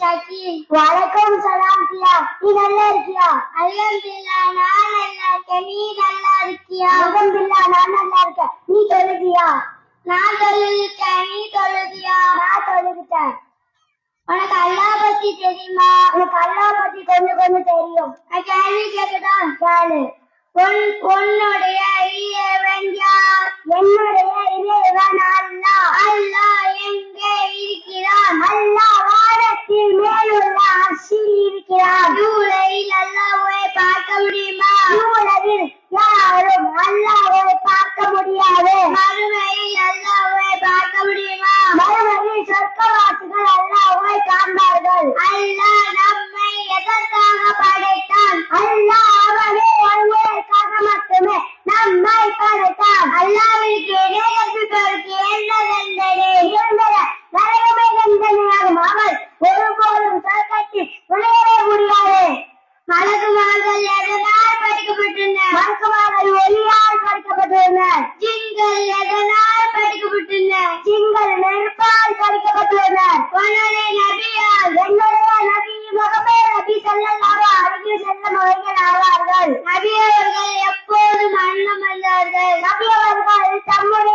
சாக்கி வணக்கம் சலாம் கியா நீ நல்லா இருக்கியா? அல்ஹம்துலில்லா நான் நல்லா இருக்கேன். நீ நல்லா இருக்கியா? அல்ஹம்துலில்லா நான் நல்லா இருக்கேன். நீ தொழுதியா நான் தொழுதுட்டேன். நீ தொழுதியா நான் தொழுதுட்டேன். உனக்கு அல்லா பத்தி தெரியுமா? உனக்கு அல்லா பத்தி கொஞ்சம் கொஞ்சம் தெரியும். நான் கேள்வி கேட்டுதான் கேளு. உன் உன்னுடைய el gabio, el tambor,